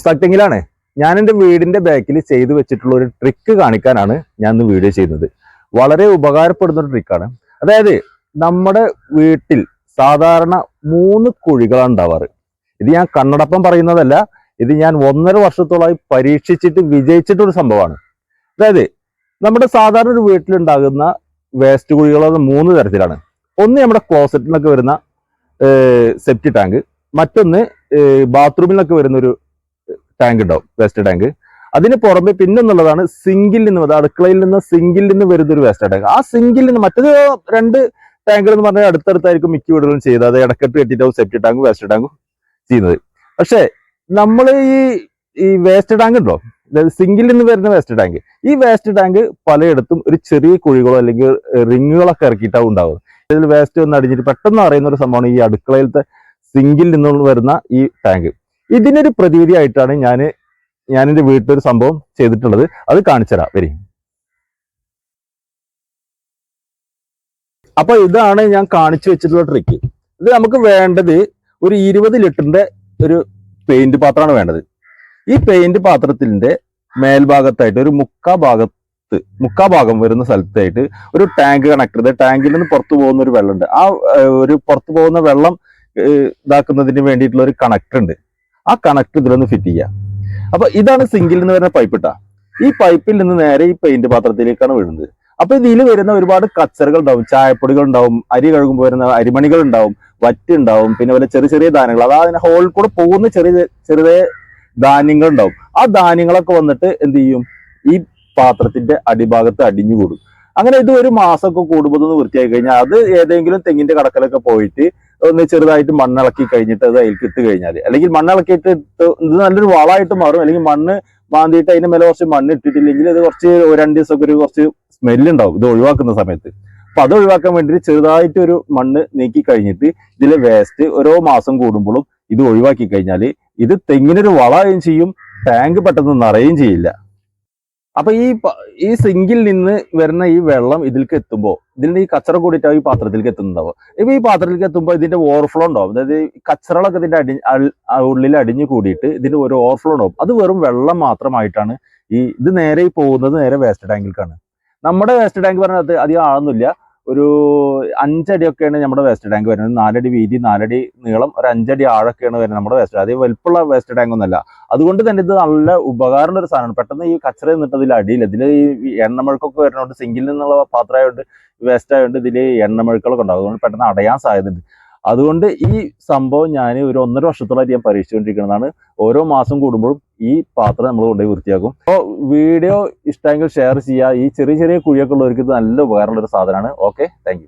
മുസ്താക്തെങ്കിലാണ് ഞാൻ എന്റെ വീടിന്റെ ബാക്കിൽ ചെയ്തു വെച്ചിട്ടുള്ള ഒരു ട്രിക്ക് കാണിക്കാനാണ് ഞാൻ ഇന്ന് വീഡിയോ ചെയ്യുന്നത്. വളരെ ഉപകാരപ്പെടുന്ന ഒരു ട്രിക്കാണ് അതായത് നമ്മുടെ വീട്ടിൽ സാധാരണ മൂന്ന് കുഴികളാണ് ഉണ്ടാവാറ്. ഇത് ഞാൻ കണ്ണടപ്പം പറയുന്നതല്ല ഇത് ഞാൻ ഒന്നര വർഷത്തോളമായി പരീക്ഷിച്ചിട്ട് വിജയിച്ചിട്ടൊരു സംഭവമാണ്. അതായത് നമ്മുടെ സാധാരണ ഒരു വീട്ടിലുണ്ടാകുന്ന വേസ്റ്റ് കുഴികൾ മൂന്ന് തരത്തിലാണ്. ഒന്ന് നമ്മുടെ ക്ലോസറ്റിൽ നിന്നൊക്കെ വരുന്ന സെപ്റ്റി ടാങ്ക് മറ്റൊന്ന് ബാത്റൂമിൽ നിന്നൊക്കെ വരുന്ന ഒരു ടാങ്ക് ഉണ്ടാവും വേസ്റ്റ് ടാങ്ക് അതിന് പുറമെ പിന്നെന്നുള്ളതാണ് സിങ്കിൽ നിന്ന് അത് അടുക്കളയിൽ നിന്ന് സിങ്കിൽ നിന്ന് വരുന്ന ഒരു വേസ്റ്റ് ടാങ്ക് ആ സിങ്കിൽ നിന്ന് മറ്റത് രണ്ട് ടാങ്കുകൾ എന്ന് പറഞ്ഞാൽ അടുത്തടുത്തായിരിക്കും മിക്ക വീടുകളും ചെയ്തത്. അത് ഇടക്കെട്ട് കെട്ടിയിട്ടാവും സെപ്റ്റി ടാങ്കും വേസ്റ്റ് ടാങ്കും ചെയ്യുന്നത്. പക്ഷേ നമ്മൾ ഈ ഈ വേസ്റ്റ് ടാങ്ക് ഉണ്ടോ അതായത് സിങ്കിൽ നിന്ന് വരുന്ന വേസ്റ്റ് ടാങ്ക് ഈ വേസ്റ്റ് ടാങ്ക് പലയിടത്തും ഒരു ചെറിയ കുഴികളോ അല്ലെങ്കിൽ റിങ്ങുകളൊക്കെ ഇറക്കിയിട്ടാവും ഉണ്ടാവുന്നത് ഇതിൽ വേസ്റ്റ് ഒന്ന് അടിഞ്ഞിട്ട് പെട്ടെന്ന് അറിയുന്ന ഒരു സംഭവമാണ് ഈ അടുക്കളയിലത്തെ സിങ്കിൽ നിന്നുള്ള വരുന്ന ഈ ടാങ്ക് ഇതിനൊരു പ്രതിവിധിയായിട്ടാണ് ഞാൻ ഞാൻ എന്റെ വീട്ടിലൊരു സംഭവം ചെയ്തിട്ടുള്ളത്. അത് കാണിച്ചു തരാം. വരി. അപ്പൊ ഇതാണ് ഞാൻ കാണിച്ചു വെച്ചിട്ടുള്ള ട്രിക്ക് ഇത് നമുക്ക് വേണ്ടത് ഒരു ഇരുപത് ലിറ്ററിന്റെ ഒരു പെയിന്റ് പാത്രമാണ് വേണ്ടത്. ഈ പെയിന്റ് പാത്രത്തിന്റെ മേൽഭാഗത്തായിട്ട് ഒരു മുക്കാ ഭാഗത്ത് മുക്കാ ഭാഗം വരുന്ന സ്ഥലത്തായിട്ട് ഒരു ടാങ്ക് കണക്ട് ചെയ്ത് ടാങ്കിൽ നിന്ന് പുറത്തു പോകുന്ന ഒരു വെള്ളമുണ്ട്. ആ ഒരു പുറത്തു പോകുന്ന വെള്ളം ഇതാക്കുന്നതിന് വേണ്ടിയിട്ടുള്ള ഒരു കണക്ടർ ഉണ്ട്. ആ കണക്ട് ഇതിലൊന്ന് ഫിറ്റ് ചെയ്യുക അപ്പൊ ഇതാണ് സിങ്കിൽ നിന്ന് വരുന്ന പൈപ്പ് ഇട്ട ഈ പൈപ്പിൽ നിന്ന് നേരെ ഈ പെയിന്റ് പാത്രത്തിലേക്കാണ് വീഴുന്നത്. അപ്പൊ ഇതിൽ വരുന്ന ഒരുപാട് കച്ചറുകൾ ഉണ്ടാവും. ചായപ്പൊടികൾ ഉണ്ടാവും അരി കഴുകുമ്പോൾ വരുന്ന അരിമണികൾ ഉണ്ടാവും വറ്റ് ഉണ്ടാവും പിന്നെ പോലെ ചെറിയ ചെറിയ ധാന്യങ്ങൾ. അതാ അതിന് ഹോളിൽ കൂടെ പോകുന്ന ചെറിയ ചെറിയ ധാന്യങ്ങൾ ഉണ്ടാവും. ആ ധാന്യങ്ങളൊക്കെ വന്നിട്ട് എന്ത് ചെയ്യും? ഈ പാത്രത്തിന്റെ അടിഭാഗത്ത് അടിഞ്ഞു കൂടും. അങ്ങനെ ഇത് ഒരു മാസമൊക്കെ കൂടുമ്പോൾ വൃത്തിയാക്കി കഴിഞ്ഞാൽ അത് ഏതെങ്കിലും തെങ്ങിന്റെ കടക്കലൊക്കെ പോയിട്ട് ഒന്ന് ചെറുതായിട്ട് മണ്ണിളക്കി കഴിഞ്ഞിട്ട് അത് അതിലേക്ക് ഇട്ട് കഴിഞ്ഞാൽ അല്ലെങ്കിൽ മണ്ണിളക്കിയിട്ട് ഇത് നല്ലൊരു വളമായിട്ട് മാറും. അല്ലെങ്കിൽ മണ്ണ് മാന്തിയിട്ട് അതിന്റെ മേലെ കുറച്ച് മണ്ണ് ഇട്ടിട്ടില്ലെങ്കിൽ അത് കുറച്ച് രണ്ട് ദിവസമൊക്കെ ഒരു കുറച്ച് സ്മെല്ലുണ്ടാവും ഇത് ഒഴിവാക്കുന്ന സമയത്ത്. അപ്പൊ അത് ഒഴിവാക്കാൻ വേണ്ടി ചെറുതായിട്ട് ഒരു മണ്ണ് നീക്കി കഴിഞ്ഞിട്ട് ഇതിലെ വേസ്റ്റ് ഓരോ മാസം കൂടുമ്പോഴും ഇത് ഒഴിവാക്കി കഴിഞ്ഞാൽ ഇത് തെങ്ങിനൊരു വളയും ചെയ്യും. ടാങ്ക് പെട്ടെന്ന് നിറയുകയും ചെയ്യില്ല. അപ്പൊ ഈ ഈ സിങ്കിൽ നിന്ന് വരുന്ന ഈ വെള്ളം ഇതിലേക്ക് എത്തുമ്പോൾ ഇതിന്റെ ഈ കച്ചറ കൂടിയിട്ടാവും ഈ പാത്രത്തിലേക്ക് എത്തുന്നുണ്ടാവും ഇപ്പൊ ഈ പാത്രത്തിലേക്ക് എത്തുമ്പോൾ ഇതിന്റെ ഓവർഫ്ലോ ഉണ്ടാവും. അതായത് കച്ചറകളൊക്കെ ഇതിന്റെ അടി ഉള്ളിൽ അടിഞ്ഞു കൂടിയിട്ട് ഇതിന്റെ ഒരു ഓവർഫ്ലോ ഉണ്ടാവും. അത് വെറും വെള്ളം മാത്രമായിട്ടാണ് ഈ ഇത് നേരെ പോകുന്നത് നേരെ വേസ്റ്റ് ടാങ്കിലേക്കാണ് നമ്മുടെ വേസ്റ്റ് ടാങ്ക് പറഞ്ഞത് അധികം ആളൊന്നുമില്ല. ഒരു അഞ്ചടിയൊക്കെയാണ് നമ്മുടെ വേസ്റ്റ് ടാങ്ക് വരുന്നത്. നാലടി വീതി നാലടി നീളം ഒരു അഞ്ചടി ആഴൊക്കെയാണ് വരുന്നത് നമ്മുടെ വേസ്റ്റ് അതേ വലുപ്പമുള്ള വേസ്റ്റ് ടാങ്ക് ഒന്നുമല്ല. അതുകൊണ്ട് തന്നെ ഇത് നല്ല ഉപകാരമുള്ള ഒരു സാധനമാണ്. പെട്ടെന്ന് ഈ കച്ചറ നിന്നിട്ട് ഇതിൽ അടിയില്ല. ഇതിൽ ഈ എണ്ണമഴുക്കൊക്കെ വരുന്നതുകൊണ്ട് സിങ്കിൽ നിന്നുള്ള പാത്രമായതുകൊണ്ട് വേസ്റ്റ് ആയതുകൊണ്ട് ഇതിൽ എണ്ണമഴുക്കളൊക്കെ ഉണ്ടാകും അതുകൊണ്ട് പെട്ടെന്ന് അടയാൻ സാധ്യതയുണ്ട്. അതുകൊണ്ട് ഈ സംഭവം ഞാൻ ഒരു ഒന്നര വർഷത്തോളമായിട്ട് ഞാൻ പരീക്ഷിച്ചുകൊണ്ടിരിക്കുന്നതാണ്. ഓരോ മാസം കൂടുമ്പോഴും ഈ പാത്രം നമ്മൾ കൊണ്ടുപോയി വൃത്തിയാക്കും. അപ്പോൾ വീഡിയോ ഇഷ്ടമെങ്കിൽ ഷെയർ ചെയ്യുക. ഈ ചെറിയ ചെറിയ കുഴിയൊക്കെ ഉള്ളവർക്ക് ഇത് നല്ല ഉപകാരമുള്ള ഒരു സാധനമാണ്. Okay thank